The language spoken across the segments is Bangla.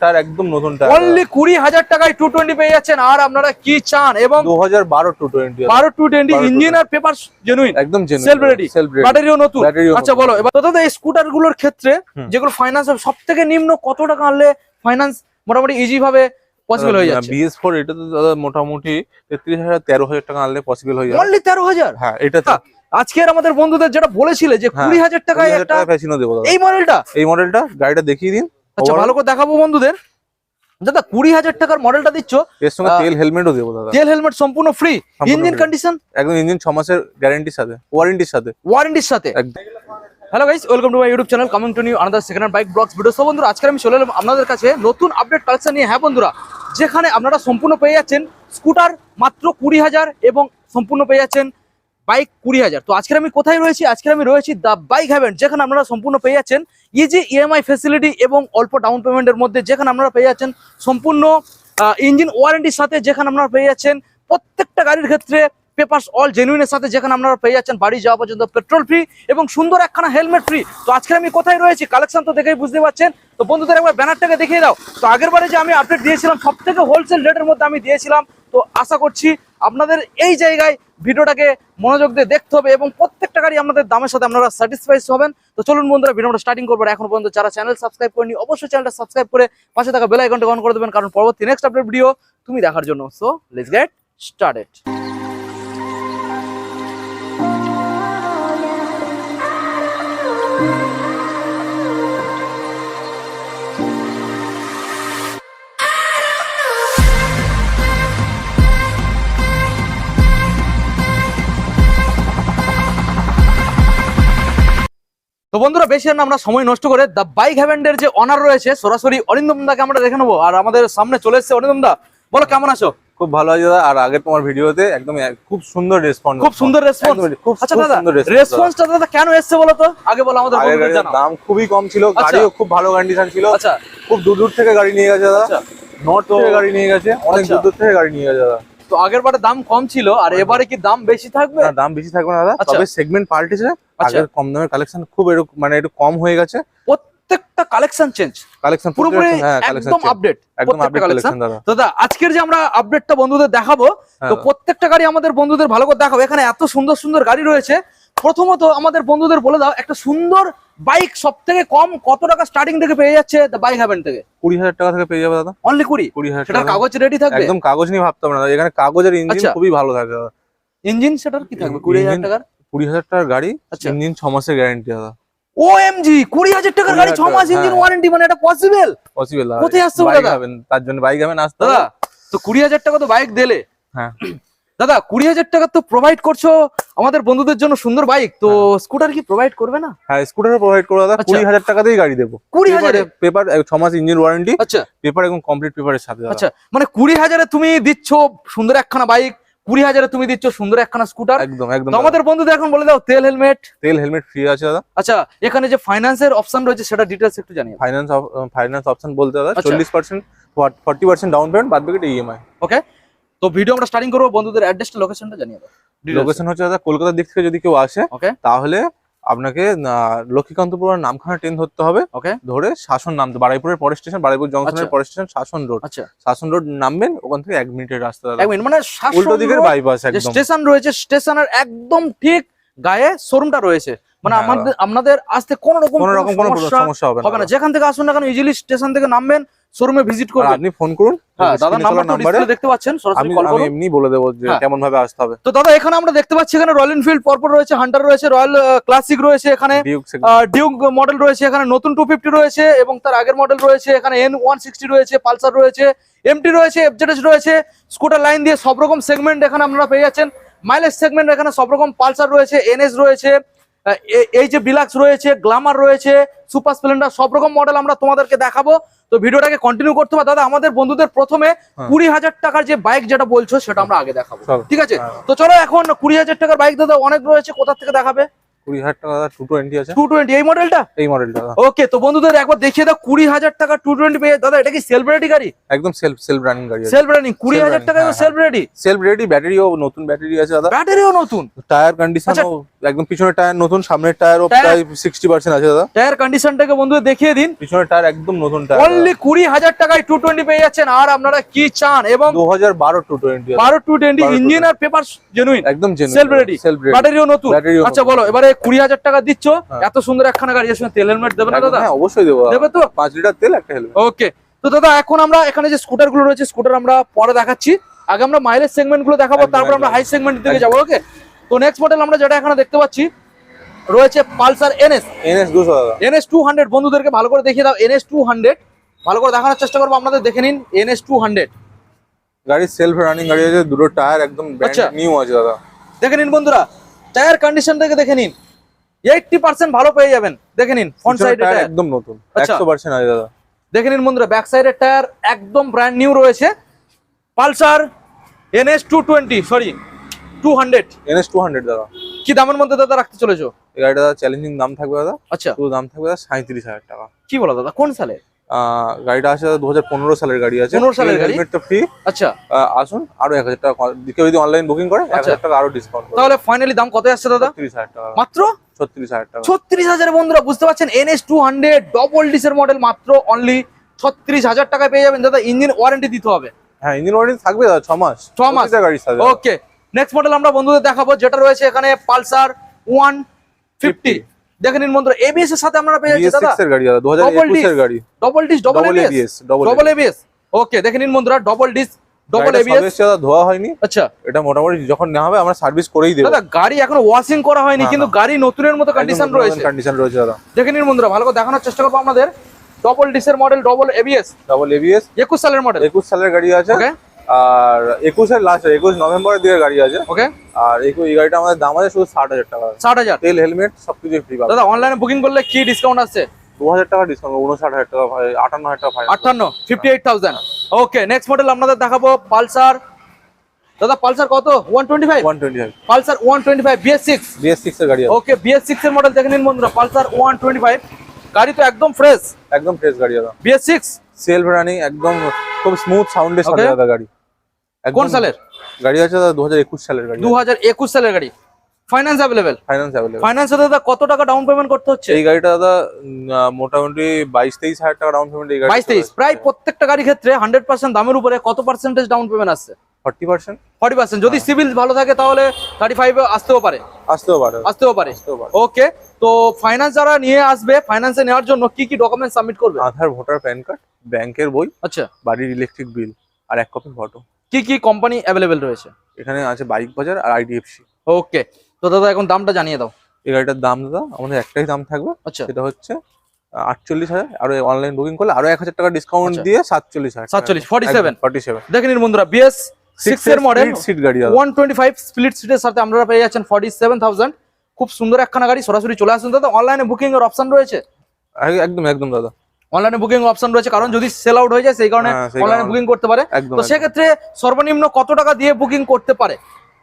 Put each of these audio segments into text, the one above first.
টায়ার একদম নতুন টায়ার। অনলি কুড়ি হাজার টাকায় টু টোয়েন্টি পেয়ে যাচ্ছেন। আর আপনারা কি চান? এবং দু হাজার বারো টু টোয়েন্টি বারো টু টোয়েন্টি ইঞ্জিন আর পেপার জেনুইন একদম সেলফ রেডি ব্যাটারিও নতুন? আচ্ছা বলো। এবার তো দাদা এই স্কুটারগুলোর ক্ষেত্রে যেগুলো ফাইন্যান্স সব থেকে নিম্ন কত টাকা আনলে ফাইন্যান্স মোটামুটি ইজি ভাবে পসিবল হয়ে যাচ্ছে? বিএস ফোর এটা তো দাদা মোটামুটি তেত্রিশ হাজার তেরো হাজার টাকা আনলে পসিবল হয়ে যাবে। অনলি তেরো হাজার? হ্যাঁ এটা হ্যাঁ, আজকের আমাদের বন্ধুদের যেটা বলেছিলে যে হ্যাঁ, কুড়ি হাজার টাকায় একটা ফ্যাসিনো দেবো দাদা। এই মডেলটা এই মডেলটা গাড়িটা দেখিয়ে দিন। আচ্ছা ভালো করে দেখাবো বন্ধুদের। দাদা কুড়ি হাজার টাকার মডেলটা দিচ্ছ। এর সঙ্গে তেল হেলমেটও দেবো দাদা। তেল হেলমেট সম্পূর্ণ ফ্রি ইঞ্জিন কন্ডিশন একদম ইঞ্জিন ছ মাসের গ্যারান্টির সাথে ওয়ারেন্টির সাথে। ওয়ারেন্টির সাথে। Hello guys welcome to my YouTube channel coming to new another second hand bike blogs video so বন্ধুরা আজকে আমি চলে এলাম আপনাদের কাছে নতুন আপডেট কালেকশন নিয়ে। হ্যাঁ বন্ধুরা যেখানে আপনারা সম্পূর্ণ পেয়ে যাচ্ছেন স্কুটার মাত্র কুড়ি হাজার এবং সম্পূর্ণ পেয়ে যাচ্ছেন বাইক কুড়ি হাজার। তো আজকে আমি কোথায় রয়েছি? আজকে আমি রয়েছি দ্য বাইক হ্যাভেন, যেখানে আপনারা সম্পূর্ণ পেয়ে যাচ্ছেন ইজি ইএমআই ফেসিলিটি এবং অল্প ডাউন পেমেন্টের মধ্যে, যেখানে আপনারা পেয়ে যাচ্ছেন সম্পূর্ণ ইঞ্জিন ওয়ারেন্টির সাথে যেখানে আপনারা পেয়ে যাচ্ছেন প্রত্যেকটা গাড়ির ক্ষেত্রে পেপারস অল জেনুইনের সাথে যেখানে আপনারা পেয়ে যাচ্ছেন বাড়ি যাওয়া পর্যন্ত পেট্রোল ফ্রি এবং সুন্দর একখানা হেলমেট ফ্রি তো আজকে আমি কোথায় রয়েছি? কালেকশন তো দেখেই বুঝতে পারছেন। তো বন্ধুদের একবার ব্যানারটাকে দেখিয়ে দাও। তো আগের বারে যে আমি আপডেট দিয়েছিলাম সব থেকে হোলসেল রেটের মধ্যে আমি দিয়েছিলাম। তো আশা করছি আপনাদের এই জায়গায় ভিডিওটাকে মনোযোগ দিয়ে দেখতে হবে এবং প্রত্যেকটা গাড়ি আপনাদের দামের সাথে আপনারা স্যাটিসফাইস হবেন। তো চলুন বন্ধুরা, ভিডিওটা স্টার্টিং করব এখন পর্যন্ত যারা চ্যানেল সাবস্ক্রাইব করেনি অবশ্যই চ্যানেলটা সাবস্ক্রাইব করে পাশে থাকা বেল আইকনটা অন করে দেবেন, কারণ পরবর্তী নেক্সট আপডেট ভিডিও তুমি দেখার জন্য। সো লেটস গেট স্টার্টেড বন্ধুরা বেশি আর না আমরা সময় নষ্ট করে দ্য বাইক হ্যাভেন্ডের যে অনার রয়েছে সরাসরি অরিন্দম দাকে আমরা দেখে নেব। আর আমাদের সামনে চলে এসেছে অরিন্দম দা। বলো কেমন আছো? খুব ভালো আছে দাদা। আর আগে তোমার ভিডিওতে একদম খুব সুন্দর রেসপন্স খুব সুন্দর রেসপন্স খুব আচ্ছা দাদা। রেসপন্সটা দাদা। কেন এসছে বলো তো? আগে বলো আমাদের দাম খুবই কম ছিল আচ্ছা। গাড়িও খুব ভালো কন্ডিশন ছিল। আচ্ছা। খুব দূর দূর থেকে গাড়ি নিয়ে গেছে দাদা। আচ্ছা। নর্থ থেকে গাড়ি নিয়ে গেছে অনেক আচ্ছা। দূর দূর থেকে গাড়ি নিয়ে গেছে দাদা। তো আগের বারে দাম কম ছিল আর এবারে কি দাম বেশি থাকবে? না, দাম বেশি থাকবে না দাদা আচ্ছা। তবে সেগমেন্ট পাল্টেছে আচ্ছা। আগের কম দামের কালেকশন খুব এরকম মানে একটু কম হয়ে গেছে। প্রত্যেকটা কালেকশন চেঞ্জ কালেকশন পুরোপুরি হ্যাঁ একদম আপডেট একদম আপডেট কালেকশন দাদা। দাদা আজকের যে আমরা আপডেটটা বন্ধুদের দেখাবো তো হ্যাঁ। প্রত্যেকটা গাড়ি আমাদের বন্ধুদের ভালো করে দেখাবো। এখানে এত সুন্দর সুন্দর গাড়ি রয়েছে। প্রথমত আমাদের বন্ধুদের বলে দাও একটা সুন্দর বাইক সব থেকে কম কত টাকা স্টার্টিং থেকে পেয়ে যাচ্ছে বাইক হ্যাভেন থেকে? কুড়ি হাজার টাকা থেকে পেয়ে যাবে দাদা। অনলি কুড়ি? কুড়ি হাজার সেটা টাকা। কাগজ রেডি থাকবে? একদম কাগজ নিয়ে ভাবতে হবে না। এখানে কাগজের ইঞ্জিন আচ্ছা। খুবই ভালো থাকে দাদা। ইঞ্জিন সেটার কি থাকবে? কুড়ি হাজার টাকার? কুড়ি হাজার টাকার গাড়ি আচ্ছা। ইঞ্জিন ছ মাসের গ্যারান্টি দাদা। ও এম জি কুড়ি হাজার টাকার গাড়ি ছ মাস ইঞ্জিন হ্যাঁ। ওয়ারেন্টি মানে এটা পসিবল পসিবল কোথায় আসছে দাদা? তার জন্য বাইক হবেন আসতে দাদা তো কুড়ি হাজার টাকা তো বাইক দিলে। হ্যাঁ। দাদা কুড়ি হাজার টাকা তো প্রোভাইড করছ আমাদের বন্ধুদের জন্য সুন্দর বাইক তো স্কুটার কি প্রোভাইড করবে না? হ্যাঁ স্কুটারও প্রোভাইড করে দাদা আচ্ছা। কুড়ি হাজার টাকাতেই গাড়ি দেবো। কুড়ি হাজারে? পেপার ছ মাস ইঞ্জিন ওয়ারেন্টি আচ্ছা। পেপার এবং কমপ্লিট পেপারের সাথে দাদা। আচ্ছা মানে কুড়ি হাজারে তুমি দিচ্ছ সুন্দর একখানা বাইক কুড়ি হাজারে তুমি দিচ্ছ সুন্দর একখানা স্কুটার একদম একদম আমাদের বন্ধুদের এখন বলে দাও তেল হেলমেট তেল হেলমেট ফ্রি আছে দাদা। আচ্ছা এখানে যে ফাইন্যান্সের অপশন রয়েছে সেটা ডিটেলস একটু জানিয়ে ফাইন্যান্স ফাইন্যান্স অপশন বলতে দাদা আচ্ছা। চল্লিশ percent forty percent down payment বাদ বাকিটা ইএমআই ওকে তো ভিডিও আমরা স্টার্টিং করব বন্ধুদের অ্যাড্রেসটা লোকেশনটা জানিয়ে দাও। লোকেশন হচ্ছে দাদা কলকাতার দিক থেকে যদি কেউ আসে তাহলে আপনাকে লক্ষ্মীকান্তপুর নামখানা ট্রেন ধরতে হবে। ওকে ধরে শাসন নামতে বারাইপুরের পরের স্টেশন বারাইপুর জংশনের। পরের স্টেশন শাসন রোড আচ্ছা। শাসন রোড নামবেন ওখান থেকে এক মিনিটের রাস্তা দাদা। এক মিনিট মানে উল্টো দিকের বাইপাস একদম। স্টেশন রয়েছে স্টেশনের একদম ঠিক গায়ে শোরুমটা রয়েছে। মানে হ্যাঁ। আমাদের আপনাদের আসতে কোনো রকম কোনো রকম কোনো সমস্যা হবে না যেখান থেকে আসুন না কেন ইজিলি স্টেশন থেকে নামবেন শোরুমে ভিজিট করবেন আপনি ফোন করুন হ্যাঁ দাদা নাম্বার দেখতে পাচ্ছেন সরাসরি কল করুন। এমনি বলে দেবো যে হ্যাঁ। কেমন ভাবে আসতে হবে। তো দাদা এখানে আমরা দেখতে পাচ্ছি এখানে রয়্যাল এনফিল্ড পরপর রয়েছে হান্টার রয়েছে রয়্যাল ক্লাসিক রয়েছে এখানে। ডিউক মডেল রয়েছে এখানে নতুন টু ফিফটি রয়েছে এবং তার আগের মডেল রয়েছে এখানে এন ওয়ান সিক্সটি রয়েছে পালসার রয়েছে এমটি রয়েছে এফজেডএস রয়েছে স্কুটার লাইন দিয়ে সব রকম সেগমেন্ট এখানে আপনারা পেয়ে যাচ্ছেন। মাইলেজ সেগমেন্ট এখানে সব রকম পালসার রয়েছে এনএস রয়েছে এই যে বিলাক্স রয়েছে গ্লামার রয়েছে সুপার স্প্লেন্ডার সব রকম মডেল আমরা তোমাদেরকে দেখাবো। তো ভিডিওটাকে কন্টিনিউ করতে হবে। দাদা আমাদের বন্ধুদের প্রথমে হ্যাঁ। কুড়ি হাজার টাকার যে বাইক যেটা বলছো সেটা আমরা আগে দেখাবো। ঠিক আছে? হ্যাঁ। তো চলো এখন কুড়ি হাজার টাকার বাইক দাদা অনেক রয়েছে কোথা থেকে দেখাবে? কুড়ি হাজার টাকা টু টোয়েন্টি আছে। টু টোয়েন্টি এই মডেলটা এই মডেলটা ওকে তো বন্ধুদের একবার দেখিয়ে দাও কুড়ি হাজার টাকা টু টোয়েন্টি পেয়ে দাদা এটা কি সেলব্রিটি গাড়ি? একদম সেলফ সেলফ রানিং গাড়ি সেলফ রানিং কুড়ি হাজার টাকা হ্যাঁ, সেলব্রিটি সেলফ রেডি ব্যাটারিও নতুন ব্যাটারি আছে দাদা। ব্যাটারিও নতুন? টায়ার কন্ডিশন আচ্ছা। একদম পিছনের টায়ার নতুন সামনের টায়ারও প্রায় সিক্সটি পার্সেন্ট আছে দাদা। টায়ার কন্ডিশনটাকে বন্ধুদের দেখিয়ে দিন। পিছনের টায়ার একদম নতুন টায়ার অনলি কুড়ি হাজার টাকায় টু টোয়েন্টি পেয়ে যাচ্ছেন। আর আপনারা কি চান? এবং দু হাজার বারো টু টোয়েন্টি বারো টু টোয়েন্টি ইঞ্জিন আর পেপার জেনুইন একদম সেলফ রেডি সেলফ রেডি ব্যাটারিও নতুন আচ্ছা বলো এবারে কুড়ি হাজার টাকা দিচ্ছ হ্যাঁ। এত সুন্দর একখানা গাড়ি সঙ্গে তেল হেলমেট দেবে না দাদা? হ্যাঁ অবশ্যই দেবো। দেবে তো? পাঁচ লিটার তেল একটা হেলমেট ওকে তো দাদা এখন আমরা এখানে যে স্কুটারগুলো রয়েছে স্কুটার আমরা পরে দেখাচ্ছি। আগে আমরা মাইলেজ সেগমেন্টগুলো দেখাবো তারপর আমরা হাই সেগমেন্ট দিকে যাব ওকে? তো নেক্সট মডেল আমরা যেটা এখানে দেখতে পাচ্ছি রয়েছে পালসার এনএস এনএস দুশো দাদা। এনএস টু হান্ড্রেড বন্ধুদেরকে ভালো করে দেখিয়ে দাও এনএস টু হান্ড্রেড ভালো করে দেখানোর চেষ্টা করব আপনাদের দেখে নিন এনএস টু হান্ড্রেড গাড়ির সেলফ রানিং গাড়ি আছে দুটো টায়ার একদম আচ্ছা। নিউ আছে দাদা। দেখে নিন বন্ধুরা টায়ার কন্ডিশন থেকে দেখে নিন। এইটটি পার্সেন্ট ভালো পেয়ে যাবেন। দেখে নিন ফ্রন্ট সাইড একদম নতুন আচ্ছা। একশো পার্সেন্ট আছে দাদা। দেখে নিন বন্ধুরা ব্যাক সাইডের টায়ার একদম ব্র্যান্ড নিউ রয়েছে। Pulsar NS two twenty sorry two hundred NS two hundred দাদা। কি দামের মধ্যে দাদা রাখতে চলেছো? এই গাড়িটা দাদা চ্যালেঞ্জিং দাম থাকবে দাদা। আচ্ছা। শুধু দাম থাকবে দাদা সাঁত্রিশ হাজার টাকা। কি বলো দাদা কোন সালে? গাড়িটা আছে দু হাজার পনেরো সালের গাড়ি আছে। 15 সালের গাড়ি? ফ্রি আচ্ছা। আসুন আরও এক হাজার টাকা কেউ যদি অনলাইন বুকিং করে এক আচ্ছা। হাজার টাকা আরও ডিসকাউন্ট তাহলে ফাইনালি দাম কত আসছে দাদা? ছত্রিশ হাজার টাকা। মাত্র? ছত্রিশ হাজার টাকা। ছত্রিশ হাজার বন্ধুরা বুঝতে পারছেন? এনএস টু হান্ড্রেড ডবল ডিসের মডেল মাত্র অনলি ছত্রিশ হাজার টাকায় পেয়ে যাবেন। দাদা ইঞ্জিন ওয়ারেন্টি দিতে হবে। হ্যাঁ ইঞ্জিন ওয়ারেন্টি থাকবে দাদা ছ মাস। ছ মাস। গাড়ির ওকে নেক্সট মডেল আমরা বন্ধুদের দেখাবো যেটা রয়েছে এখানে পালসার ওয়ান ফিফটি দেখে নিন বন্ধুরা এবিএস এর সাথে আপনারা পেয়ে যাচ্ছেন দাদা। এর গাড়ি দাদা দু হাজার Double একুশের disc। গাড়ি। Double disc double ABS double ABS okay দেখে নিন বন্ধুরা ডবল ডিস ডবল এবিএস দাদা ধোয়া হয়নি। আচ্ছা। এটা মোটামুটি যখন নেওয়া হবে আমরা সার্ভিস করেই দেবো। দাদা গাড়ি এখনও ওয়াশিং করা হয়নি কিন্তু গাড়ি নতুনের মতো কন্ডিশন রয়েছে। কন্ডিশন রয়েছে দাদা। দেখে নিন বন্ধুরা ভালো করে দেখানোর চেষ্টা করব আপনাদের। Double ডিসের model double ABS double ABS একুশ সালের মডেল একুশ সালের গাড়ি আছে। ওকে আর একুশের লাস্ট একুশ নভেম্বরের দিকে গাড়ি আছে। ওকে আর একুশ এই গাড়িটা আমাদের দাম আছে শুধু ষাট হাজার টাকা। ষাট হাজার? তেল হেলমেট সবকিছু ফ্রি পাবে। দাদা অনলাইনে বুকিং করলে কি ডিসকাউন্ট আসছে? দু হাজার টাকা ডিসকাউন্ট উনষাট হাজার টাকা আটান্ন হাজার টাকা আটান্ন fifty eight thousand okay next model আপনাদের দেখাবো পালসার। দাদা পালসার কত? One twenty five one twenty five Pulsar one twenty five BS six BS six এর গাড়ি ওকে বিএস সিক্স এর মডেল দেখে নিন বন্ধুরা পালসার ওয়ান টোয়েন্টি ফাইভ গাড়ি তো একদম ফ্রেশ একদম ফ্রেশ গাড়ি দাদা। বিএস সিক্স সেলফ রানিং একদম খুব স্মুথ সাউন্ডের সাথে দাদা গাড়ি। কোন সালের? গাড়ি আছে দাদা দু হাজার একুশ সালের গাড়ি। দু হাজার একুশ সালের গাড়ি। ফাইন্যান্স অ্যাভেলেবেল ফাইন্যান্স অ্যাভেলেবল ফাইন্যান্সে দাদা কত টাকা ডাউন পেমেন্ট করতে হচ্ছে? এই গাড়িটা দাদা মোটামুটি বাইশ তেইশ হাজার টাকা ডাউন পেমেন্ট এই গাড়ি বাইশ তেইশ প্রায় প্রত্যেকটা গাড়ির ক্ষেত্রে হান্ড্রেড পার্সেন্ট দামের উপরে কত পার্সেন্টেজ ডাউন পেমেন্ট আসছে? Forty percent. Forty percent. যদি সিভিল ভালো থাকে তাহলে থার্টি ফাইভ আসতেও পারে। আসতেও পারে। আসতেও পারে। আসতেও পারে। ওকে তো ফাইন্যান্স যারা নিয়ে আসবে ফাইন্যান্সে নেওয়ার জন্য কি কি ডকুমেন্ট সাবমিট করবে? আধার ভোটার প্যান কার্ড ব্যাংকের বই আচ্ছা। বাড়ির ইলেকট্রিক বিল আর এক কপি ফটো কি কি কোম্পানি অ্যাভেলেবেল রয়েছে? এখানে আছে বাইক বাজার আর আইডিএফসি ওকে তো দাদা এখন দামটা জানিয়ে দাও। এই গাড়িটার দাম দাদা আমাদের একটাই দাম থাকবে আচ্ছা। সেটা হচ্ছে আটচল্লিশ হাজার আর অনলাইন বুকিং করলে আরও এক হাজার টাকা ডিসকাউন্ট আচ্ছা। দিয়ে সাতচল্লিশ হাজার 47, 47 ফর্টি সেভেন দেখে নিন বন্ধুরা বিএস সিক্স এর মডেল সিট গাড়ি ওয়ান টোয়েন্টি ফাইভ স্প্লিট সিটের সাথে আপনারা পেয়ে যাচ্ছেন ফর্টি সেভেন থাউজেন্ড খুব সুন্দর একখানা গাড়ি সরাসরি চলে আসুন দাদা। অনলাইনে বুকিং এর অপশন রয়েছে? একদম একদম দাদা। অনলাইনে বুকিং অপশন রয়েছে কারণ যদি সেল আউট হয়ে যায় সেই কারণে হ্যাঁ, অনলাইনে বুকিং করতে পারে। তো। সেক্ষেত্রে সর্বনিম্ন কত টাকা দিয়ে বুকিং করতে পারে?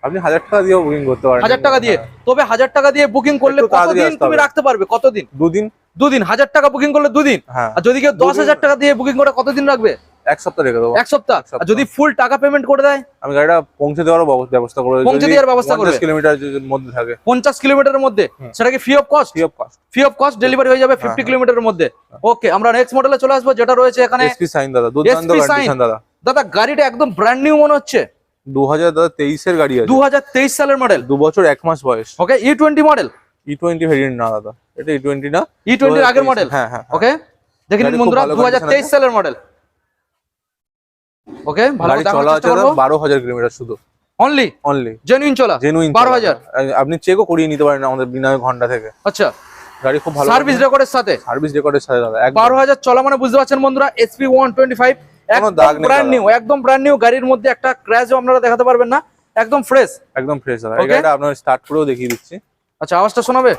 আপনি হাজার টাকা দিয়ে বুকিং করতে পারেন। হাজার টাকা দিয়ে। তবে হাজার টাকা দিয়ে বুকিং করলে কতদিন তুমি। রাখতে পারবে? কতদিন? দুদিন। দুদিন। হাজার টাকা বুকিং করলে দুদিন। হ্যাঁ। আর যদি কেউ দশ হাজার টাকা দিয়ে বুকিং করে কতদিন রাখবে? এক সপ্তাহ রেখে দেবো। এক সপ্তাহ? যদি ফুল টাকা পেমেন্ট করে দেয়? আমি গাড়িটা পৌঁছে দেওয়ারও ব্যব- ব্যবস্থা করে পৌঁছে দেওয়ার ব্যবস্থা করবে? কিলোমিটার মধ্যে থাকে। পঞ্চাশ কিলোমিটারের মধ্যে? সেটা কি free of cost free of cost free of cost delivery হয়ে যাবে ফিফটি হ্যাঁ। কিলোমিটারের মধ্যে। ওকে আমরা নেক্সট মডেলে চলে আসব যেটা রয়েছে এখানে এসপি সাইন দাদা। দুর্দান্ত SP কন্ডিশন দাদা। দাদা গাড়িটা একদম ব্র্যান্ড নিউ মনে হচ্ছে। দু হাজার তেইশের গাড়ি আছে। তেইশ সালের মডেল দু বছর এক মাস বয়স। Okay E twenty model E twenty variant না দাদা। এটা ই টোয়েন্টি না। ই টোয়েন্টির আগের মডেল হ্যাঁ হ্যাঁ হ্যাঁ। ওকে দেখে নিন বন্ধুরা ভালো দু হাজার তেইশ condition সালের মডেল ওকে ভালো বারো হাজার কিলোমিটার শুধু। অনলি অনলি জেনুইন চলা? জেনুইন 12,000 আপনি চেকও করিয়ে নিতে পারেন আমাদের বিনা ঘণ্টা থেকে। আচ্ছা। গাড়ি খুব ভালো সার্ভিস রেকর্ডের সাথে? সার্ভিস রেকর্ডের সাথে দাদা বারো হাজার চলা মানে বুঝতে পারছেন বন্ধুরা এসপি ওয়ান টোয়েন্টি ফাইভ একদম ব্র্যান্ড নিউ একদম ব্র্যান্ড নিউ গাড়ির মধ্যে একটা ক্র্যাশও আপনারা দেখাতে পারবেন না একদম ফ্রেশ একদম ফ্রেশ দাদা। এই গাড়িটা আপনার স্টার্ট করেও দেখিয়ে দিচ্ছি। আচ্ছা আওয়াজটা শোনাবে?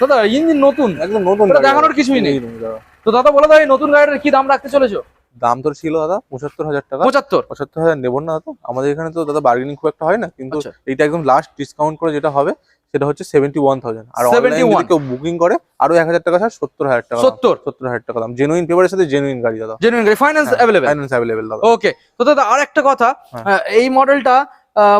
দাদা ইঞ্জিন নতুন। একদম নতুন দেখানোর কিছুই নেই। দাদা। তো দাদা বলে দাও এই নতুন গাড়ির কি দাম রাখতে চলেছো? দাম তো ছিল দাদা পঁচাত্তর হাজার টাকা। পঁচাত্তর? পঁচাত্তর হাজার নেব না দাদা। আমাদের এখানে তো দাদা বার্গেনিং খুব একটা হয় না কিন্তু আচ্ছা। এইটা একদম লাস্ট ডিসকাউন্ট করে যেটা হবে সেটা হচ্ছে সেভেন্টি ওয়ান থাউজেন্ড আর অনলাইন 71? যদি কেউ বুকিং করে আরও এক হাজার টাকা ছাড় সত্তর হাজার টাকা সত্তর? সত্তর হাজার টাকা দাম। জেনুইন পেপারের সাথে জেনুইন গাড়ি দাদা। জেনুইন গাড়ি ফাইন্যান্স অ্যাভেলেবেল ফাইন্যান্স অ্যাভেলেবেল দাদা। ওকে তো দাদা আর একটা কথা হ্যাঁ। এই মডেলটা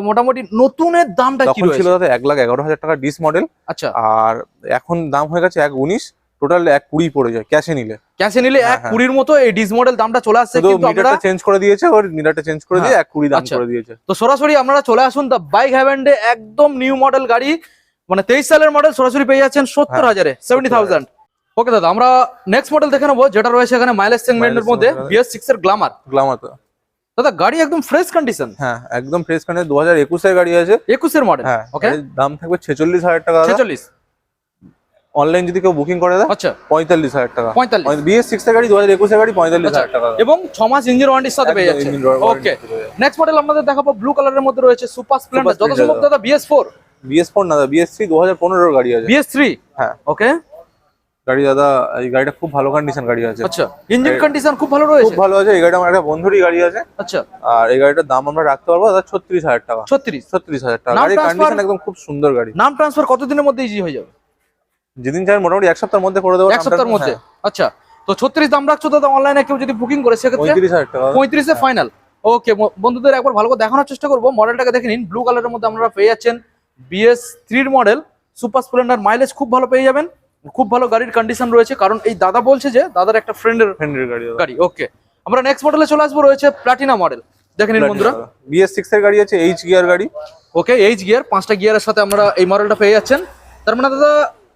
মোটামুটি নতুনের দামটা কি ছিল দাদা এক লাখ এগারো হাজার টাকা ডিস মডেল আচ্ছা। আর এখন দাম হয়ে গেছে এক উনিশ। টোটাল এক কুড়ি পড়ে যায় ক্যাশে নিলে। ক্যাশে নিলে হ্যাঁ, এক হ্যাঁ। কুড়ির মতো এই ডিস মডেল দামটা চলে আসছে কিন্তু আমরা মিটারটা চেঞ্জ করে দিয়েছে ওর মিটারটা চেঞ্জ করে দিয়ে এক কুড়ি দাম আচ্ছা। করে দিয়েছে। তো সরাসরি আপনারা চলে আসুন দ্য বাইক হ্যাভেন্ডে একদম নিউ মডেল গাড়ি। মানে তেইশ সালের মডেল সরাসরি পেয়ে যাচ্ছেন সত্তর হ্যাঁ, হাজারে সেভেন্টি থাউজেন্ড ওকে দাদা আমরা নেক্সট মডেল দেখে নেব যেটা রয়েছে এখানে মাইলেজ সেগমেন্টের মধ্যে বিএস সিক্স এর গ্লামার গ্লামার দাদা গাড়ি একদম ফ্রেশ কন্ডিশন হ্যাঁ একদম ফ্রেশ কানে দু হাজার একুশের গাড়ি আছে। একুশের মডেল হ্যাঁ ওকে দাম থাকবে ছেচল্লিশ হাজার টাকা ছেচল্লিশ। অনলাইন যদি কেউ বুকিং করে দেয় আচ্ছা। পঁয়তাল্লিশ হাজার টাকা। পঁয়তাল্লিশ। বিএস সিক্স এর গাড়ি দু হাজার একুশের গাড়ি পঁয়তাল্লিশ আচ্ছা, হাজার টাকা। এবং ছ মাস ইঞ্জিন ওয়ারেন্টির সাথে পেয়ে যাচ্ছে। ওকে নেক্সট মডেল আমাদের দেখাবো ব্লু কালারের মধ্যে রয়েছে সুপার স্প্লেন্ডার যত সম্ভব দাদা বিএস ফোর বিএস ফোর না বিএস থ্রি দু হাজার পনেরোর গাড়ি আছে। বিএস থ্রি হ্যাঁ। ওকে গাড়ি দাদা এই গাড়িটা খুব ভালো কন্ডিশন গাড়ি আছে। আচ্ছা। ইঞ্জিন কন্ডিশন খুব ভালো খুব রয়েছে ভালো আছে। এই গাড়িটা আমার একটা বন্ধুরই গাড়ি আছে। আচ্ছা। আর এই গাড়িটার দাম আমরা রাখতে পারব দাদা ছত্রিশ হাজার টাকা। ছত্রিশ। ছত্রিশ হাজার টাকা। গাড়ির? কন্ডিশন একদম খুব সুন্দর গাড়ি। নাম ট্রান্সফার কতদিনের মধ্যে ইজি হয়ে যাবে? যেদিন চাই মোটামুটি এক সপ্তাহের মধ্যে করে দেবো এক সপ্তাহের মধ্যে? আচ্ছা তো ছত্রিশ দাম রাখছো দাদা অনলাইনে কেউ যদি বুকিং করে সেক্ষেত্রে পঁয়ত্রিশে ফাইনাল ওকে বন্ধুদের একবার ভালো করে দেখানোর চেষ্টা করব। মডেলটাকে দেখে নিন ব্লু কালারের মধ্যে আপনারা পেয়ে যাচ্ছেন বিএস থ্রির মডেল সুপার স্প্লেন্ডার মাইলেজ খুব ভালো পেয়ে যাবেন। খুব ভালো গাড়ির কন্ডিশন রয়েছে কারণ এই দাদা বলছে যে দাদার একটা ফ্রেন্ডের ফ্রেন্ডের গাড়ি গাড়ি ওকে আমরা নেক্সট মডেলে চলে আসব রয়েছে প্লাটিনা মডেল দেখে নিন বন্ধুরা। বিএস সিক্স এর গাড়ি আছে এইচ গিয়ার গাড়ি। ওকে এইচ গিয়ার পাঁচটা গিয়ারের সাথে আমরা এই মডেলটা পেয়ে যাচ্ছেন। তার মানে দাদা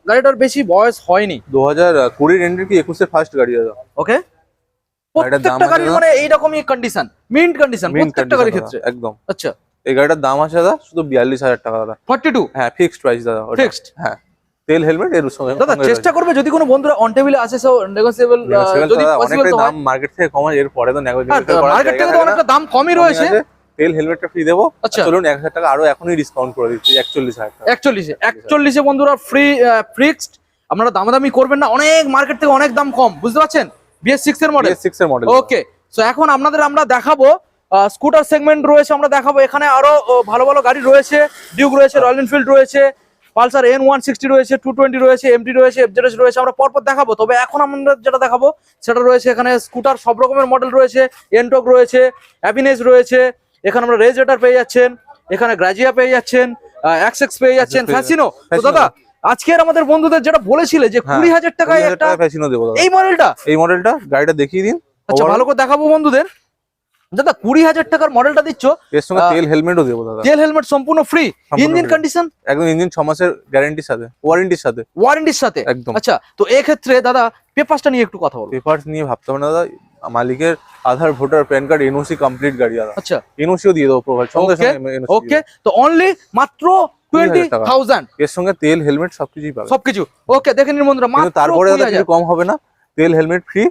গাড়িটার বেশি বয়স হয়নি। দু হাজার কুড়ির এন্ডের কি একুশের ফার্স্ট গাড়ি দাদা? ওকে? প্রত্যেকটা মানে এইরকমই কন্ডিশন মিন্ট কন্ডিশন Mint প্রত্যেকটা গাড়ির ক্ষেত্রে। একদম। আচ্ছা। এই গাড়িটার দাম আছে দাদা শুধু বিয়াল্লিশ হাজার টাকা দাদা। ফর্টি টু হ্যাঁ ফিক্সড প্রাইস দাদা ফিক্সড হ্যাঁ। তেল হেলমেট এর সঙ্গে দাদা চেষ্টা করবে যদি কোনো বন্ধুরা অন টেবিলে আসে সো নেগোসিয়েবল যদি পসিবল তো দাম মার্কেট থেকে কম এর পরে তো নেগোসিয়েবল মার্কেট থেকে তো অনেকটা দাম কমই রয়েছে। তেল হেলমেটটা ফ্রি দেবো। আচ্ছা। চলুন এক হাজার টাকা আরও এখনই ডিসকাউন্ট করে দিচ্ছি একচল্লিশ হাজার টাকা। একচল্লিশে একচল্লিশে বন্ধুরা ফ্রি ফিক্সড আপনারা দামাদামি করবেন না অনেক মার্কেট থেকে অনেক দাম কম বুঝতে পারছেন? বিএস সিক্স এর মডেল সিক্স এর মডেল ওকে সো এখন আপনাদের আমরা দেখাবো স্কুটার সেগমেন্ট রয়েছে আমরা দেখাবো। এখানে আরও ভালো ভালো গাড়ি রয়েছে ডিউক রয়েছে রয়্যাল এনফিল্ড রয়েছে পালসার এন ওয়ান সিক্সটি রয়েছে টু টোয়েন্টি রয়েছে এমটি রয়েছে এফজেডএস রয়েছে আমরা পরপর দেখাবো। তবে এখন আমরা যেটা দেখাবো সেটা রয়েছে এখানে স্কুটার সব রকমের মডেল রয়েছে এনটক রয়েছে অ্যাপিনেস রয়েছে এখানে আমরা রেজ রেজেটার পেয়ে যাচ্ছেন এখানে গ্রাজিয়া পেয়ে যাচ্ছেন এক্সএক্স পেয়ে যাচ্ছেন ফ্যাসিনো তো। দাদা আজকের আমাদের বন্ধুদের যেটা বলেছিলে যে হ্যাঁ, কুড়ি হাজার টাকায় একটা ফ্যাসিনো দেবো এই মডেলটা এই মডেলটা গাড়িটা দেখিয়ে দিন। আচ্ছা ভালো করে দেখাবো বন্ধুদের। দাদা কুড়ি হাজার টাকার মডেলটা দিচ্ছ এর সঙ্গে তেল হেলমেটও দেবো দাদা। তেল হেলমেট সম্পূর্ণ ফ্রি ইঞ্জিন কন্ডিশন একদম ইঞ্জিন ছ মাসের গ্যারান্টির সাথে ওয়ারেন্টির সাথে। ওয়ারেন্টির সাথে? একদম। আচ্ছা তো এক্ষেত্রে দাদা পেপারসটা নিয়ে একটু কথা বলব পেপারস নিয়ে ভাবতে হবে না দাদা মালিকের Aadhaar voter PAN card NOC complete গাড়ি দাদা। আচ্ছা। এনওসিও দিয়ে দেবো প্রোভাইড সঙ্গে ওকে সঙ্গে ওকে তো অনলি মাত্র এর সঙ্গে তেল হেলমেট সবকিছুই পাবে। সবকিছু। ওকে দেখে নিন বন্ধুরা তারপরে কম হবে না তেল হেলমেট ফ্রি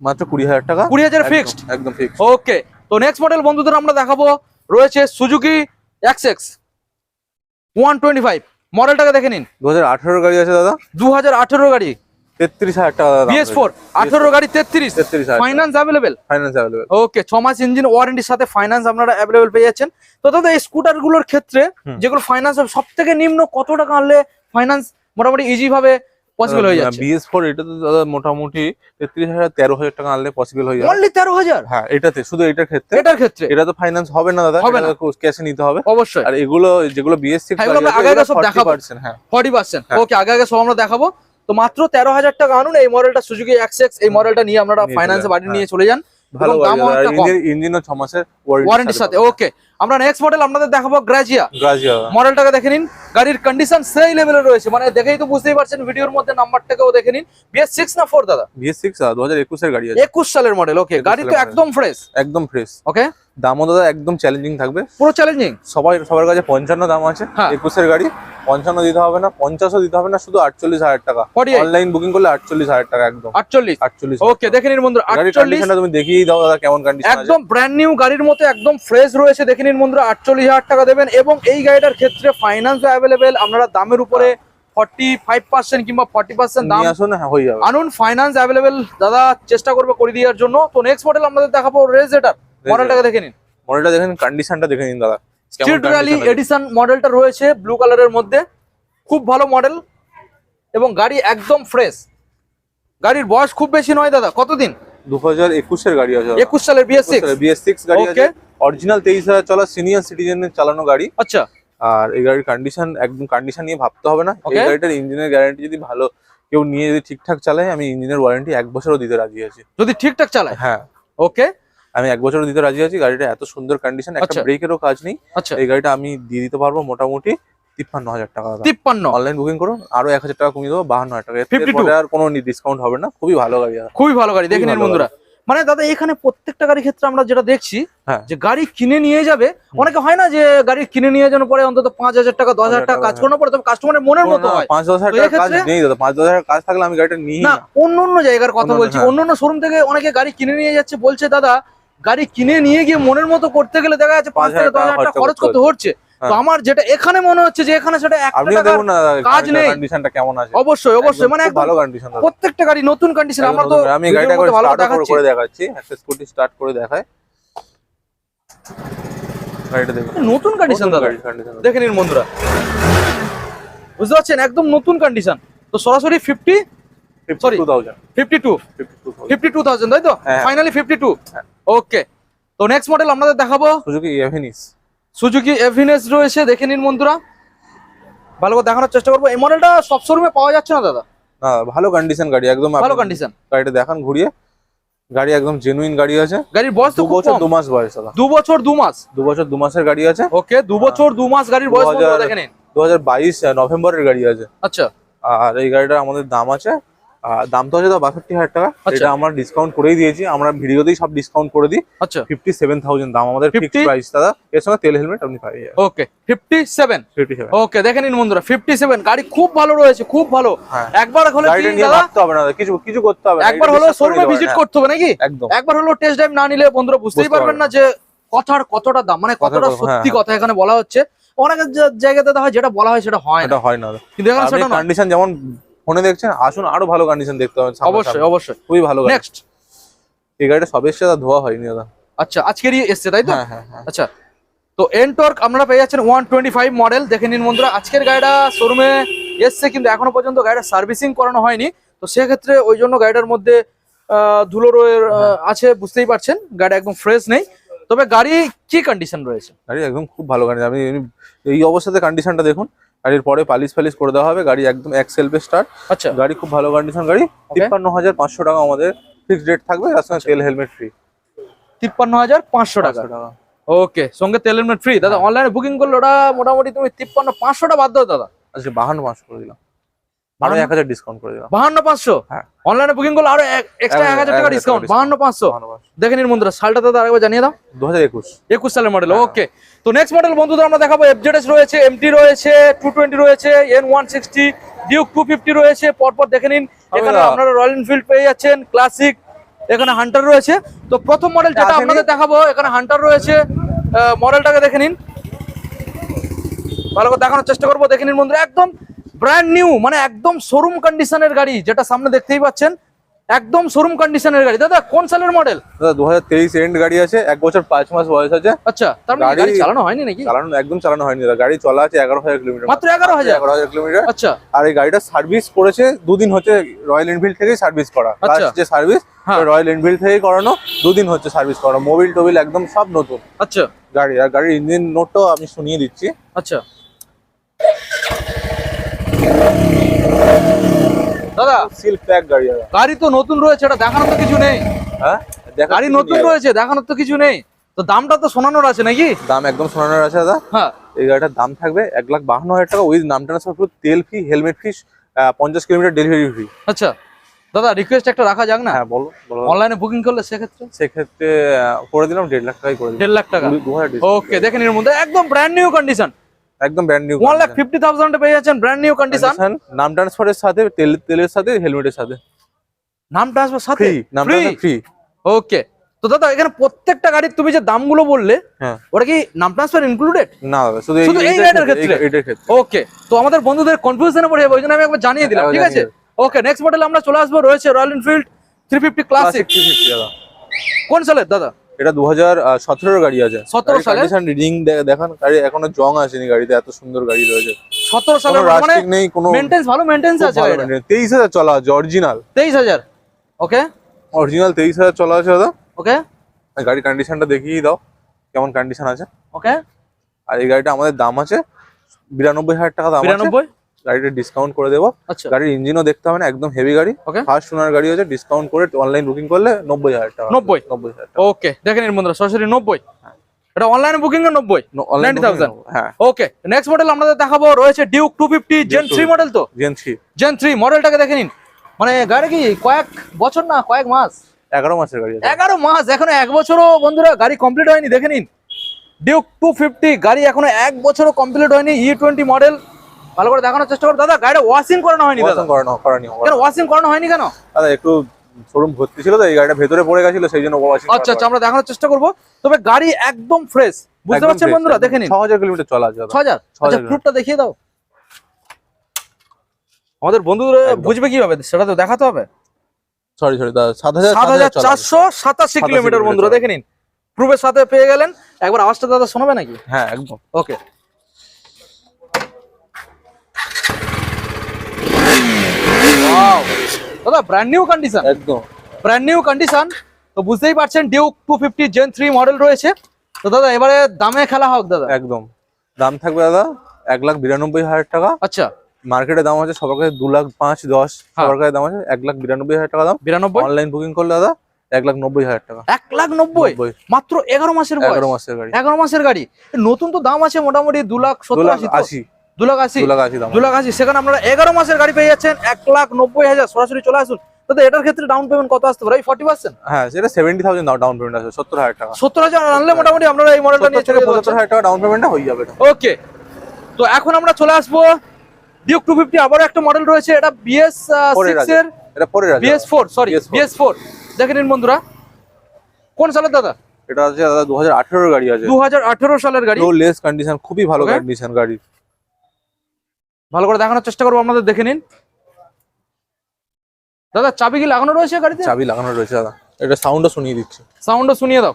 মাত্র কুড়ি হাজার টাকা। কুড়ি হাজার ফিক্সড একদম ফিক্সড ওকে তো নেক্সট মডেল বন্ধুদের আমরা দেখাবো রয়েছে Suzuki XX one twenty five মডেলটাকে দেখে নিন। দু হাজার আঠারো গাড়ি আছে দাদা। দু হাজার আঠেরো গাড়ি। তেত্রিশ হাজার টাকা বিএস ফোর আঠেরো গাড়ি তেত্রিশ। তেত্রিশ finance available finance available okay ছ মাস ইঞ্জিন ওয়ারেন্টির সাথে ফাইন্যান্স আপনারা অ্যাভেলেবেল পেয়ে যাচ্ছেন। তো দাদা এই স্কুটারগুলোর ক্ষেত্রে যেগুলো ফাইন্যান্স সব থেকে নিম্ন কত টাকা আনলে ফাইন্যান্স মোটামুটি ইজি ভাবে পসিবল হয়ে যাচ্ছে। এটা তো দাদা মোটামুটি তেত্রিশ হাজার তেরো হাজার টাকা আনলে পসিবল হয়ে যাবে। অনলি তেরো হাজার? হ্যাঁ এটাতে শুধু এটার ক্ষেত্রে। এটার ক্ষেত্রে? এটা তো ফাইন্যান্স হবে না দাদা হবে না। ক্যাশে নিতে হবে। অবশ্যই। আর এগুলো যেগুলো বিএস হ্যাঁ, এগুলো আগে আগে সব দেখাবো। হ্যাঁ। ফর্টি পার্সেন্ট হ্যাঁ। ওকে আগে আগে সব আমরা দেখাবো। তো মাত্র তেরো হাজার টাকা আনুন এই মডেলটা সুজুকি এক্সএক্স এই মডেলটা নিয়ে আপনারা নিয়ে ফাইন্যান্সে বাড়ি নিয়ে চলে যান। ভালো ইঞ্জিনও ছ মাসের ওয়ারেন্টির সাথে ওকে আমরা নেক্সট মডেল আপনাদের দেখাবো গ্রাজিয়া গ্রাজিয়া মডেলটাকে দেখে নিন। গাড়ির কন্ডিশন সেই লেভেলে রয়েছে। মানে দেখেই তো বুঝতেই পারছেন ভিডিওর মধ্যে নাম্বারটাকেও দেখে নিন। বিএস সিক্স না ফোর দাদা? বিএস সিক্স দু হাজার একুশের গাড়ি আছে। একুশ সালের মডেল ওকে গাড়ি তো একদম ফ্রেশ একদম ফ্রেশ ওকে দামও দাদা একদম চ্যালেঞ্জিং থাকবে। পুরো চ্যালেঞ্জিং সবাই সবার কাছে পঞ্চান্ন দাম আছে। হ্যাঁ। একুশের গাড়ি পঞ্চান্ন দিতে হবে না পঞ্চাশও দিতে হবে না শুধু আটচল্লিশ হাজার টাকা। 48 অনলাইন বুকিং করলে আটচল্লিশ হাজার টাকা একদম। আটচল্লিশ। আটচল্লিশ ওকে দেখে নিন বন্ধুরা গাড়ির আটচল্লিশ। তুমি দেখিয়ে দাও দাদা কেমন কন্ডিশন একদম ব্র্যান্ড নিউ গাড়ির মতো একদম ফ্রেশ রয়েছে। দেখে নিন বন্ধুরা আটচল্লিশ হাজার টাকা দেবেন এবং এই গাড়িটার ক্ষেত্রে ফাইন্যান্স অ্যাভেলেবেল আপনারা দামের উপরে ফর্টি ফাইভ পার্সেন্ট কিংবা ফর্টি পার্সেন্ট দাম হ্যাঁ, হয়ে যাবে। আনুন ফাইন্যান্স অ্যাভেলেবেল দাদা চেষ্টা করবে করে দেওয়ার জন্য। তো নেক্সট মডেল আমাদের দেখাবো রেজেটার মডেলটাকে দেখে নিন। মডেলটা দেখেন কন্ডিশনটা দেখে নিন দাদা। স্ট্রিট র্যালি এডিশন মডেলটা রয়েছে ব্লু কালারের মধ্যে। খুব ভালো মডেল এবং গাড়ি একদম ফ্রেশ গাড়ির বয়স খুব বেশি নয় দাদা। কতদিন? দু হাজার একুশের গাড়ি আছে একুশ সালের বিএস সিক্স বিএস সিক্স গাড়ি আছে। অরিজিনাল তেইশ হাজার চলা সিনিয়র সিটিজেনের চালানো গাড়ি। আচ্ছা। আর এই গাড়ির কন্ডিশন একদম কন্ডিশন নিয়ে ভাবতে হবে না। এই গাড়িটার ইঞ্জিনের গ্যারান্টি যদি ভালো কেউ নিয়ে যদি ঠিকঠাক চালায় আমি ইঞ্জিনের ওয়ারেন্টি এক বছরও দিতে রাজি আছি। যদি ঠিকঠাক চালায়? হ্যাঁ। ওকে আমি এক বছরও দিতে রাজি আছি। গাড়িটা এত সুন্দর কন্ডিশন একটা আচ্ছা। ব্রেকেরও কাজ নেই। আচ্ছা। এই গাড়িটা আমি দিয়ে দিতে পারব মোটামুটি। তিপ্পান্ন হাজার টাকা তিপ্পান্ন। অনলাইন বুকিং করুন আরও এক হাজার টাকা কমিয়ে দেবো বাহান্ন হাজার টাকা। এর 52 পরে আর কোনো ডিসকাউন্ট হবে না খুবই ভালো গাড়ি খুবই ভালো গাড়ি দেখে নিন বন্ধুরা। মানে দাদা এখানে প্রত্যেকটা গাড়ির ক্ষেত্রে আমরা যেটা দেখছি হ্যাঁ। যে গাড়ি কিনে নিয়ে যাবে অনেকে হয় না যে গাড়ি কিনে নিয়ে যাওয়ার পরে অন্তত পাঁচ হাজার টাকা দশ হাজার টাকা কাজ করানোর পরে তবে কাস্টমারের মনের মতো হয়। পাঁচ দশ হাজার কাজ নেই দাদা পাঁচ দশ হাজার কাজ থাকলে আমি গাড়িটা নিই না। অন্য অন্য জায়গার কথা বলছি। অন্য অন্য শোরুম থেকে অনেকে গাড়ি কিনে নিয়ে যাচ্ছে বলছে দাদা গাড়ি কিনে নিয়ে গিয়ে মনের মতো করতে গেলে দেখা যাচ্ছে পাঁচ হাজার দশ হাজার টাকা খরচ করতে হচ্ছে। তো হ্যাঁ। আমার যেটা এখানে মনে হচ্ছে যে এখানে সেটা দেখুন কাজ নেই। কন্ডিশনটা কেমন আছে? অবশ্যই অবশ্যই। মানে একদম ভালো কন্ডিশন প্রত্যেকটা গাড়ি নতুন কন্ডিশন আমরা তো আমি গাড়িটা ভালো দেখাচ্ছি। করে দেখাচ্ছি একটা স্কুটি স্টার্ট করে দেখায় গাড়িটা দেখুন। নতুন কন্ডিশন দাদা। দেখে নিন বন্ধুরা। বুঝতে পারছেন? একদম নতুন কন্ডিশন তো সরাসরি fifty thousand fifty two fifty two thousand তাই তো। Finally fifty two. ওকে তো নেক্সট মডেল আপনাদের দেখাবো। সুজুকি এভেনিস সুজুকি এভিনেস রয়েছে দেখে নিন বন্ধুরা। ভালো করে দেখানোর চেষ্টা করব। এই মডেলটা সব শোরুমে পাওয়া যাচ্ছে না দাদা? না ভালো কন্ডিশন গাড়ি একদম ভালো কন্ডিশন গাড়িটা দেখান ঘুরিয়ে। গাড়ি একদম জেনুইন গাড়ি আছে। গাড়ির বয়স দু বছর দু মাস বয়স দু বছর দু মাস। দু বছর দু মাসের গাড়ি আছে। ওকে দু বছর দু মাস গাড়ির বয়স দু দেখে নিন। দু হাজার বাইশ নভেম্বরের গাড়ি আছে। আচ্ছা। আর এই গাড়িটার আমাদের দাম আছে দাম তো আছে বাষট্টি হাজার টাকা। আচ্ছা। এটা আমরা ডিসকাউন্ট করেই দিয়েছি। আমরা ভিডিওতেই সব ডিসকাউন্ট করে দিই। আচ্ছা। ফিফটি সেভেন থাউজেন্ড দাম। আমাদের ফিক্সড 50? প্রাইস দাদা। এর সঙ্গে তেল হেলমেট আপনি পাই okay fifty seven fifty seven okay দেখে নিন বন্ধুরা ফিফটি সেভেন গাড়ি খুব ভালো রয়েছে খুব ভালো। হ্যাঁ। একবার হলে ভাবতে হবে না কিছু কিছু করতে হবে একবার হলো শোরুমে ভিজিট করতে হবে নাকি? হ্যাঁ, একদম। একবার হলো টেস্ট ড্রাইভ না নিলে বন্ধুরা বুঝতেই পারবেন না যে কথার কতটা দাম মানে কতটা সত্যি হ্যাঁ, কথা এখানে বলা হচ্ছে। অনেক জায়গাতে যেটা বলা হয় সেটা হয় না। হয় না কিন্তু সেটা কন্ডিশন যেমন ফোনে দেখছেন আসুন আরও ভালো কন্ডিশন দেখতে হবে অবশ্যই অবশ্যই। খুবই ভালো নেক্সট এই গাড়িটা সবের সাথে ধোয়া হয়নি দাদা। আচ্ছা আজকেরই এসছে তাই তো? হ্যাঁ হ্যাঁ হ্যাঁ। আচ্ছা তো এনটর্ক আপনারা পেয়ে যাচ্ছেন ওয়ান টোয়েন্টি ফাইভ মডেল দেখে নিন বন্ধুরা আজকের গাড়িটা শোরুমে এসছে কিন্তু এখনও পর্যন্ত গাড়িটা সার্ভিসিং করানো হয়নি। তো সেক্ষেত্রে ওই জন্য গাড়িটার মধ্যে ধুলো রয়ে আছে বুঝতেই পারছেন। গাড়ি একদম ফ্রেশ নেই। তবে গাড়ি কি কন্ডিশন রয়েছে? গাড়ি একদম খুব ভালো গাড়ি আমি এই অবস্থাতে কন্ডিশনটা দেখুন। গাড়ির পরে পালিশ ফালিশ করে দেওয়া হবে গাড়ি একদম এক সেলফে স্টার্ট আচ্ছা। গাড়ি খুব ভালো কন্ডিশন গাড়ি তিপ্পান্ন হাজার পাঁচশো টাকা আমাদের ফিক্সড রেট থাকবে তার সঙ্গে তেল হেলমেট ফ্রি তিপ্পান্ন হাজার পাঁচশো টাকা। ওকে সঙ্গে তেল হেলমেট ফ্রি দাদা হ্যাঁ। অনলাইনে বুকিং করলে ওটা মোটামুটি তুমি তিপ্পান্ন পাঁচশোটা বাদ দাও দাদা। আচ্ছা বাহান্ন পাঁচশো করে দিলাম। আরও এক হাজার ডিসকাউন্ট করে দিলাম। বাহান্ন পাঁচশো? হ্যাঁ। অনলাইনে বুকিং করলে আরও এক্সট্রা এক হাজার টাকা ডিসকাউন্ট বাহান্ন পাঁচশো? দেখে নিন বন্ধুরা সালটা দাদা আরেকবার জানিয়ে দাও। দু হাজার একুশ। একুশ সালের মডেল হ্যাঁ। ওকে তো নেক্সট মডেল বন্ধুদের আমরা দেখাবো এফজেডএস রয়েছে এমটি রয়েছে টু টোয়েন্টি রয়েছে N one sixty Duke two fifty রয়েছে পরপর দেখে নিন। এখানে আপনারা রয়্যাল এনফিল্ড পেয়ে যাচ্ছেন ক্লাসিক এখানে হান্টার রয়েছে। তো প্রথম মডেল যেটা আপনাদের দেখাবো এখানে হান্টার রয়েছে। মডেলটাকে দেখে নিন। ভালো করে দেখানোর চেষ্টা করব দেখে নিন বন্ধুরা। একদম ব্র্যান্ড নিউ মানে একদম শোরুম কন্ডিশনের গাড়ি যেটা সামনে দেখতেই পাচ্ছেন। একদম শোরুম কন্ডিশনের গাড়ি। দাদা কোন সালের মডেল দাদা দু হাজার তেইশ এন্ড গাড়ি আছে এক বছর পাঁচ মাস বয়স আছে। আচ্ছা তার মানে গাড়ি- চালানো হয়নি নাকি? চালানো একদম চালানো হয়নি দাদা। গাড়ি চলা আছে এগারো হাজার কিলোমিটার। মাত্র এগারো হাজার? এগারো হাজার কিলোমিটার। আচ্ছা। আর এই গাড়িটা সার্ভিস করেছে দুদিন হচ্ছে রয়্যাল এনফিল্ড থেকেই সার্ভিস করা। আচ্ছা। যে সার্ভিস। রয়্যাল এনফিল্ড থেকেই করানো দুদিন হচ্ছে সার্ভিস করানো মোবিল টোবিল একদম সব নতুন। আচ্ছা। গাড়ি আর গাড়ির ইঞ্জিন নোটটাও আমি শুনিয়ে দিচ্ছি। আচ্ছা। দাদা। সিল প্যাক গাড়ি গাড়ি তো নতুন রয়েছে এটা দেখানোর তো কিছু নেই। হ্যাঁ? গাড়ি নতুন রয়েছে দেখানোর তো কিছু নেই। তো দামটা তো শোনানোর আছে নাকি? দাম একদম শোনানোর আছে দাদা। হ্যাঁ। এই গাড়িটার দাম থাকবে এক লাখ বাহান্ন হাজার টাকা উইথ নাম ট্রান্সফার তেল ফি হেলমেট ফি পঞ্চাশ কিলোমিটার ডেলিভারি ফি আচ্ছা। দাদা রিকোয়েস্ট একটা রাখা যাক না? হ্যাঁ বলো বলো। অনলাইনে বুকিং করলে সেক্ষেত্রে? সেক্ষেত্রে করে দিলাম দেড় লাখ টাকাই করে দিলাম। দেড় লাখ টাকা। ওকে দেখেন এর মধ্যে একদম ব্র্যান্ড নিউ কন্ডিশন একদম brand new one lakh fifty thousand পেয়ে যাচ্ছেন ব্র্যান্ড নিউ কন্ডিশন নাম ট্রান্সফারের সাথে তেল তেলের সাথে হেলমেটের সাথে। নাম ট্রান্সফার সাথে? ফ্রি নাম ফ্রি ওকে তো দাদা এখানে প্রত্যেকটা গাড়ির তুমি যে দামগুলো বললে হ্যাঁ। ওটা কি নাম ট্রান্সফার ইনক্লুডেড না শুধু এই গাড়িটার ক্ষেত্রে? এই- ক্ষেত্রে। ওকে তো আমাদের বন্ধুদের কনফিউশনে পড়ে যাবে ওই জন্য আমি একবার জানিয়ে দিলাম ঠিক আছে? ওকে নেক্সট মডেল আমরা চলে আসব রয়েছে Royal Enfield three fifty classic classic 350 দাদা। কোন সালের দাদা? এটা দু হাজার সতেরোর গাড়ি আছে। 17 সালের? কন্ডিশন রিডিং দেখান গাড়ি এখনও জং আসেনি গাড়িতে এত সুন্দর গাড়ি রয়েছে। সতেরো model, মানে নেই কোনো মেনটেন্স ভালো মেনটেন্স আছে তেইশ হাজার চলা আছে অরিজিনাল তেইশ হাজার ওকে অরিজিনাল তেইশ হাজার চলা আছে দাদা। ওকে গাড়ির কন্ডিশনটা দেখিয়ে দাও কেমন কন্ডিশন আছে। ওকে আর এই গাড়িটা আমাদের দাম আছে বিরানব্বই হাজার টাকা দাম বিরানব্বই? গাড়িটা ডিসকাউন্ট করে দেবো। আচ্ছা। গাড়ির ইঞ্জিনও দেখতে হবে না একদম হেভি গাড়ি. ফার্স্ট ওনার গাড়ি আছে ডিসকাউন্ট করে অনলাইন বুকিং করলে নব্বই হাজার টাকা। নব্বই? নব্বই হাজার ওকে দেখেন এর বন্ধুরা সরাসরি নব্বই? এটা অনলাইনে বুকিং এর নব্বই? No- online 90,000 booking- হ্যাঁ। ওকে নেক্সট মডেল দেখাবো রয়েছে Duke two fifty Gen three model তো? জেন থ্রি জেন থ্রি মডেলটাকে দেখে নিন। মানে গাড়ি কি কয়েক বছর না কয়েক মাস? এগারো মাসের গাড়ি এগারো মাস এখনও এক বছরও বন্ধুরা গাড়ি কমপ্লিট হয়নি দেখে নিন। ডিউক টু ফিফটি গাড়ি এখনও এক বছরও কমপ্লিট হয়নি ই টোয়েন্টি মডেল ভালো করে দেখানোর চেষ্টা করো। দাদা গাড়িটা ওয়াশিং করানো হয়নি দাদা। করানো করানি কেন ওয়াশিং করানো হয়নি কেন? দাদা একটু শোরুম ভর্তি ছিল তো এই গাড়িটা ভেতরে পড়ে গেছিল সেই জন্য ওয়াশিং আচ্ছা আচ্ছা আমরা দেখানোর চেষ্টা করব। তবে গাড়ি একদম ফ্রেশ বুঝতে পারছেন বন্ধুরা? দেখে নিন। ছ হাজার কিলোমিটার চলা আছে হাজার আচ্ছা প্রুফটা দেখিয়ে দাও। আমাদের বন্ধুরা একদম। বুঝবে কীভাবে? সেটা তো দেখাতে হবে। সরি সরি দাদা সাত হাজার সাত হাজার চলা আছে। চারশো সাতাশি কিলোমিটার কিলোমিটার বন্ধুরা দেখে নিন। প্রুফের সাথে পেয়ে গেলেন। একবার আওয়াজটা দাদা শোনাবে নাকি? হ্যাঁ একদম। ওকে দাদা ব্র্যান্ড নিউ কন্ডিশন একদম। ব্র্যান্ড নিউ কন্ডিশন তো বুঝতেই পারছেন Duke two fifty Gen three model রয়েছে। তো দাদা এবারে দামে খেলা হোক দাদা। একদম। দাম থাকবে দাদা এক লাখ বিরানব্বই হাজার টাকা। আচ্ছা। মার্কেটে দাম আছে সবার কাছে দু লাখ পাঁচ দশ। হ্যাঁ। সবার কাছে দাম আছে এক লাখ বিরানব্বই হাজার টাকা দাম। বিরানব্বই? অনলাইন বুকিং করলে দাদা এক লাখ নব্বই হাজার টাকা। এক লাখ নব্বই? মাত্র এগারো মাসের এগারো মাসের গাড়ি। এগারো মাসের গাড়ি। নতুন তো দাম আছে মোটামুটি দু লাখ সত্তর? আশি। দু লাখ আশি দু লাখ আশি দাম। দু সেখানে আপনারা এগারো মাসের গাড়ি পেয়ে যাচ্ছেন এক লাখ নব্বই হাজার সরাসরি চলে আসুন। দাদা এটার ক্ষেত্রে ডাউন পেমেন্ট কত আসতে পারে? ফর্টি পার্সেন্ট হ্যাঁ সেটা সেভেন্টি থাউজেন্ড ডাউন পেমেন্ট আছে সত্তর হাজার টাকা। সত্তর হাজার আনলে মোটামুটি আপনারা এই মডেলটা নিয়ে চলে পঁচাত্তর হাজার টাকা ডাউন পেমেন্টটা হয়ে যাবে ওকে তো এখন আমরা চলে আসব ডিউক টু ফিফটি আবারও একটা মডেল রয়েছে এটা বিএস সিক্স আছে এর? এটা পরে BS four sorry BS four দেখে নিন বন্ধুরা কোন সালের দাদা? এটা আছে দাদা দু হাজার আঠেরোর গাড়ি আছে। দু হাজার আঠেরো সালের গাড়ি। লেস কন্ডিশন খুবই ভালো. কন্ডিশন গাড়ি। ভালো করে দেখানোর চেষ্টা করব আপনাদের দেখে নিন। দাদা চাবি কি লাগানো রয়েছে গাড়িতে? চাবি লাগানো রয়েছে দাদা। এটা সাউন্ডও শুনিয়ে দিচ্ছি। সাউন্ডও শুনিয়ে দাও।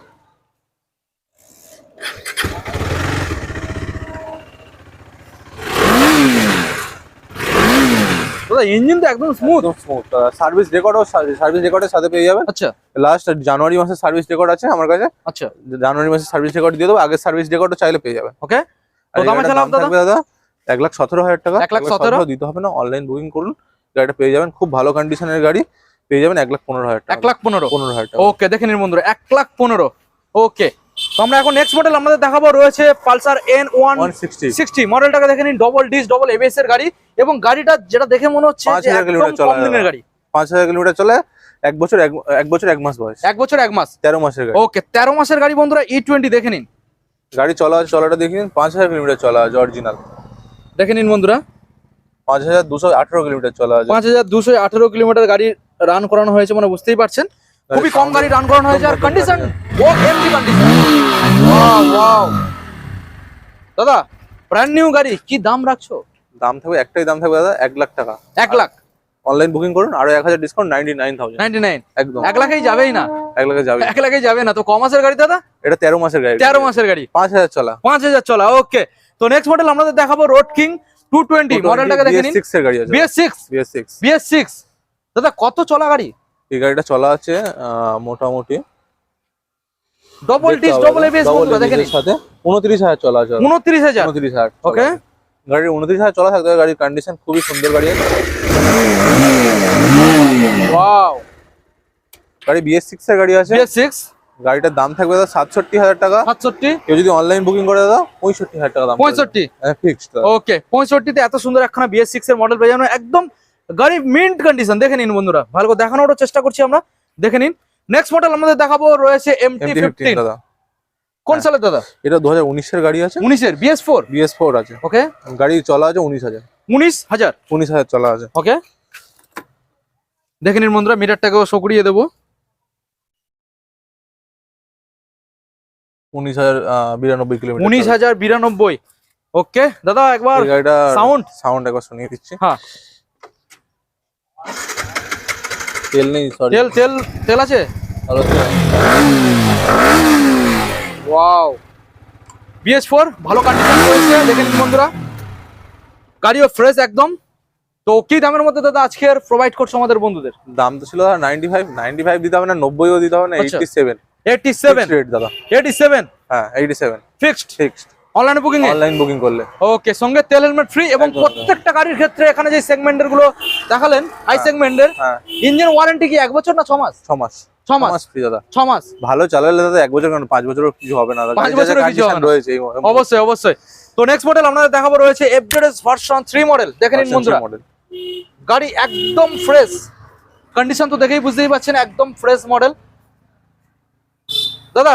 দাদা ইঞ্জিন তো একদম স্মুথ স্মুথ সার্ভিস রেকর্ডও সার্ভিস রেকর্ডের সাথে পেয়ে যাবেন। আচ্ছা। লাস্ট জানুয়ারি মাসের সার্ভিস রেকর্ড আছে আমার কাছে। আচ্ছা। জানুয়ারি মাসের সার্ভিস রেকর্ড দিয়ে দেবো আগের সার্ভিস রেকর্ডও চাইলে পেয়ে যাবেন। ওকে দাদা এক লাখ সতেরো হাজার টাকা। এক লাখ সতেরো? দিতে হবে না অনলাইন বুকিং করুন। গাড়িটা পেয়ে যাবেন খুব ভালো কন্ডিশনের গাড়ি পেয়ে যাবেন এক লাখ পনেরো হাজার টাকা। এক লাখ পনেরো? পনেরো হাজার টাকা। ওকে দেখে নিন বন্ধুরা এক লাখ পনেরো। ওকে তো আমরা এখন নেক্সট মডেল আমাদের দেখাবো রয়েছে পালসার এন ওয়ান সিক্সটি মডেলটাকে দেখে নিন ডবল ডিস ডবল এবিএস এর গাড়ি। এবং গাড়িটা যেটা দেখে মনে হচ্ছে পাঁচ হাজার কিলোমিটার চলা দিনের গাড়ি। পাঁচ হাজার কিলোমিটার চলে এক বছর এক এক বছর এক মাস বয়স। এক বছর এক মাস। তেরো মাসের গাড়ি। ওকে তেরো মাসের গাড়ি বন্ধুরা ই টোয়েন্টি দেখে নিন। গাড়ি চলা চলাটা দেখে নিন পাঁচ হাজার কিলোমিটার চলা আছে অরিজিনাল দেখে নিন বন্ধুরা। পাঁচ হাজার দুশো আঠেরো কিলোমিটার চলা পাঁচ হাজার দুশো আঠেরো কিলোমিটার গাড়ি রান করানো হয়েছে মানে বুঝতেই পারছেন। খুবই কম গাড়ি রান করানো হয়েছে আর কন্ডিশন ও এমটি কন্ডিশন দাদা ব্র্যান্ড নিউ গাড়ি কি দাম রাখছো? দাম থাকবে একটাই দাম থাকবে দাদা এক লাখ টাকা। এক লাখ। অনলাইন বুকিং করুন আরও এক হাজার discount ninety nine thousand ninety nine একদম। এক লাখেই যাবেই না? এক লাখে যাবে এক লাখেই যাবে না তো ক মাসের গাড়ি দাদা? এটা তেরো মাসের গাড়ি। তেরো মাসের গাড়ি। পাঁচ হাজার চলা। পাঁচ হাজার চলা ওকে। তো নেক্সট মডেল আমাদের দেখাবো রোড কিং টু টোয়েন্টি মডেলটাকে দেখে নিন। সিক্স এর গাড়ি আছে। BS six BS six BS six দাদা কত চলা গাড়ি? এই গাড়িটা চলা আছে মোটামুটি। ডবল ডিস ডবল এবিএস বন্ধুরা দেখে নিন। সাথে। উনত্রিশ হাজার চলা আছে উনত্রিশ হাজার। উনত্রিশ হাজার ওকে গাড়ির উনত্রিশ হাজার চলা থাকতে গাড়ির কন্ডিশন খুবই সুন্দর গাড়ি আছে। ওয়াও গাড়ি বিএস সিক্স এর গাড়ি আছে? বিএস সিক্স গাড়িটার দাম থাকবে দাদা সাতষট্টি হাজার টাকা। সাতষট্টি? কেউ যদি অনলাইন বুকিং করে দাদা পঁয়ষট্টি হাজার টাকা দাম পঁয়ষট্টি? ফিক্সড ওকে পঁয়ষট্টিতে এত সুন্দর একখানা বিএস সিক্স এর মডেল পেয়ে যাবেন। একদম গাড়ি মিন্ট কন্ডিশন দেখে নিন বন্ধুরা। ভালো করে দেখানোর চেষ্টা করছি আমরা। দেখে নিন। নেক্সট মডেল আমাদের দেখাবো রয়েছে এমটি ফিফটিন ফিফটিন দাদা। কোন সালের দাদা? এটা দু হাজার উনিশের গাড়ি আছে। উনিশের বিএস ফোর বিএস ফোর আছে। ওকে গাড়ি চলা আছে উনিশ হাজার। উনিশ হাজার। উনিশ হাজার চলা আছে। ওকে দেখে নিন বন্ধুরা মিটারটাকেও সকরিয়ে দেবো। উনিশ হাজার বিরানব্বই কিলোমিটার উনিশ হাজার বিরানব্বই। ওকে দাদা একবার গাড়িটা সাউন্ড সাউন্ড একবার শুনিয়ে দিচ্ছি। হ্যাঁ। তেল নেই সরি তেল তেল তেল আছে? ওয়াও বিএস ফোর ভালো কন্ডিশন রয়েছে দেখে নিন বন্ধুরা। গাড়িও ফ্রেশ একদম। তো কি দামের মধ্যে দাদা আজকে আর প্রোভাইড করছ আমাদের বন্ধুদের? দাম তো ছিল নাইনটি ফাইভ নাইনটি ফাইভ দিতে হবে না নব্বইও দিতে হবে না। Eighty seven eighty seven rate দাদা। এইটি সেভেন হ্যাঁ এইটটি সেভেন ফিক্সড ফিক্সড অনলাইনে বুকিং অনলাইন বুকিং করলে। ওকে সঙ্গে তেল হেলমেট ফ্রি এবং প্রত্যেকটা গাড়ির ক্ষেত্রে এখানে যে সেগমেন্টেরগুলো দেখালেন হাই সেগমেন্টের ইঞ্জিন ওয়ারেন্টি কি এক বছর না ছ মাস? ছ মাস। ছ মাস ফ্রি দাদা। ছ মাস। ভালো চালালে দাদা এক বছর কেন? পাঁচ বছরও কিছু হবে না দাদা। পাঁচ বছরেও কিছু। রয়েছে অবশ্যই অবশ্যই। তো নেক্সট মডেল আপনাদের দেখাবো রয়েছে এফজেডএস ভার্সন থ্রি মডেল দেখে নিন বন্ধুরা। মডেল গাড়ি একদম ফ্রেশ কন্ডিশন তো দেখেই বুঝতেই পারছেন একদম ফ্রেশ মডেল দাদা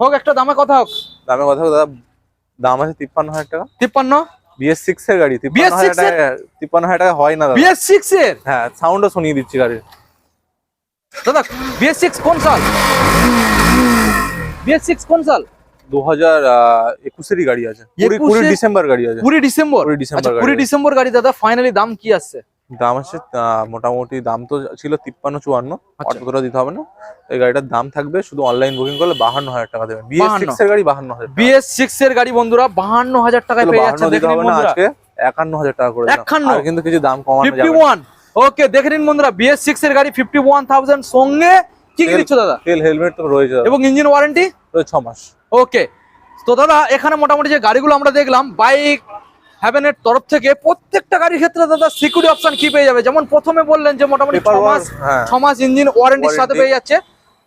হোক একটা দামে কথা হোক। দামে কথা দাদা দাম আছে তিপ্পান্ন হাজার টাকা। তিপ্পান্ন? বিএস সিক্স এর গাড়ি তিপ্পান্ন BS6 হাজার টাকা তিপ্পান্ন হাজার টাকা হয় না দাদা। বিএস সিক্স এর? হ্যাঁ সাউন্ডও শুনিয়ে দিচ্ছি গাড়ির। দাদা বিএস সিক্স কোন সাল? বিএস সিক্স কোন সাল? দু হাজার একুশেরই গাড়ি আছে। কুড়ি? ডিসেম্বর গাড়ি আছে। কুড়ি ডিসেম্বর? কুড়ি ডিসেম্বর আচ্ছা গাড়ি। দাদা ফাইনালি দাম কি আসছে দাম আছে মোটামুটি দাম তো ছিল তিপ্পান্ন চুয়ান্ন। আচ্ছা। অতটা দিতে হবে না। এই গাড়িটার দাম থাকবে শুধু অনলাইন বুকিং করলে বাহান্ন হাজার টাকা বিএস সিক্স এর গাড়ি বাহান্ন হাজার বিএস সিক্স এর গাড়ি বন্ধুরা বাহান্ন হাজার টাকায় পেয়ে বাহান্ন যাচ্ছেন দিতে হবে না আজকে। একান্ন হাজার টাকা করে দিলাম। 51 আর কিন্তু কিছু দাম কমানো যাবে ওকে দেখে নিন বন্ধুরা বিএস সিক্স এর গাড়ি ফিফটি ওয়ান থাউজেন্ড সঙ্গে। কি কি দিচ্ছ দাদা? তেল হেলমেট তো রয়েছে এবং ইঞ্জিন ওয়ারেন্টি ছ মাস। ওকে। তো দাদা এখানে মোটামুটি যে গাড়িগুলো আমরা দেখলাম বাইক হ্যাভেনের তরফ থেকে প্রত্যেকটা গাড়ির ক্ষেত্রে দাদা সিকিউরিটি অপশন কি পেয়ে যাবে? যেমন প্রথমে বললেন যে মোটামুটি ছ মাস হ্যাঁ। ছ মাস ইঞ্জিন ওয়ারেন্টির সাথে পেয়ে যাচ্ছে।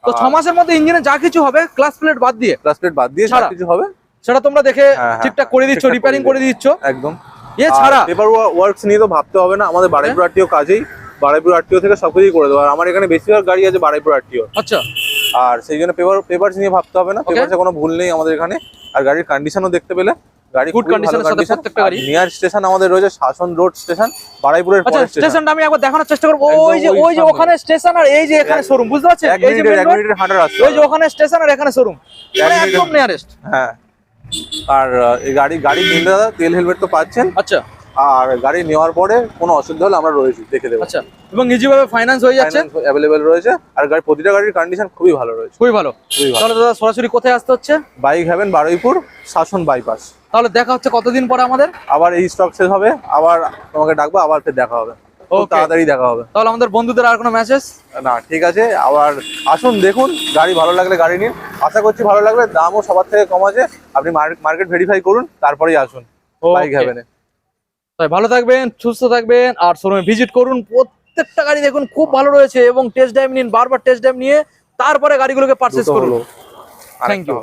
তো ছ মাসের মধ্যে ইঞ্জিনে যা কিছু হবে ক্লাস প্লেট বাদ দিয়ে। ক্লাস প্লেট বাদ দিয়ে ছাড়া। কিছু হবে? সেটা তোমরা দেখে হ্যাঁ, হ্যাঁ, ঠিকঠাক করে দিচ্ছ রিপেয়ারিং করে দিচ্ছ। একদম। এছাড়া পেপার ওয়ার্কস নিয়ে তো ভাবতে হবে না আমাদের আরটিও কাজেই। বারাইপুর আরটিও থেকে সবকিছুই করে দেবো। আর আমার এখানে বেশিরভাগ গাড়ি আছে বারাইপুর আরটিও। আচ্ছা। আর সেই জন্য পেপার পেপারস নিয়ে ভাবতে হবে না. পেপারসে কোনো ভুল নেই আমাদের এখানে। আর গাড়ির কন্ডিশনও দেখতে পেলে। গাড়ি সাথে প্রত্যেকটা গাড়ি। নিয়ার স্টেশন আমাদের রয়েছে শাসন রোড স্টেশন বারাইপুরের আচ্ছা পরের স্টেশন স্টেশনটা আমি একবার দেখানোর চেষ্টা করব। ওই যে ওই যে ওখানে স্টেশন আর এই যে এখানে শোরুম বুঝতে পারছেন? এক এই যে এক মিনিটের হাঁটার রাস্তা। ওই যে ওখানে স্টেশন আর এখানে শোরুম একদম নিয়ারেস্ট হ্যাঁ। আর এই গাড়ি গাড়ি কিনলে দাদা তেল হেলমেট তো পাচ্ছেন। আচ্ছা। আর গাড়ি নেওয়ার পরে কোনো অসুবিধা হলে আমরা রয়েছি দেখে দেবো। আচ্ছা এবং ইজি ভাবে ফাইন্যান্স হয়ে যাচ্ছে অ্যাভেলেবেল রয়েছে আর গাড়ি প্রতিটা গাড়ির কন্ডিশন খুবই ভালো রয়েছে। খুবই ভালো। তাহলে দাদা সরাসরি কোথায় আসতে হচ্ছে? বাইক হ্যাভেন বারুইপুর শাসন বাইপাস তাহলে দেখা হচ্ছে কতদিন পরে আমাদের? আবার এই স্টক শেষ হবে আবার তোমাকে ডাকবো আবার ফের দেখা হবে। তাড়াতাড়ি দেখা হবে। তাহলে আমাদের বন্ধুদের আর কোনো মেসেজ না ঠিক আছে আবার আসুন দেখুন গাড়ি ভালো লাগলে গাড়ি নিন। আশা করছি ভালো লাগবে দামও সবার থেকে কম আছে। আপনি মার্কেট ভেরিফাই করুন তারপরেই আসুন। বাইক হ্যাভেনে তাই ভালো থাকবেন সুস্থ থাকবেন আর শোরুমে ভিজিট করুন। প্রত্যেকটা গাড়ি দেখুন খুব ভালো রয়েছে এবং টেস্ট ড্রাইভ নিন বারবার টেস্ট ড্রাইভ নিয়ে তারপরে গাড়িগুলোকে পারচেস করুন। Thank you.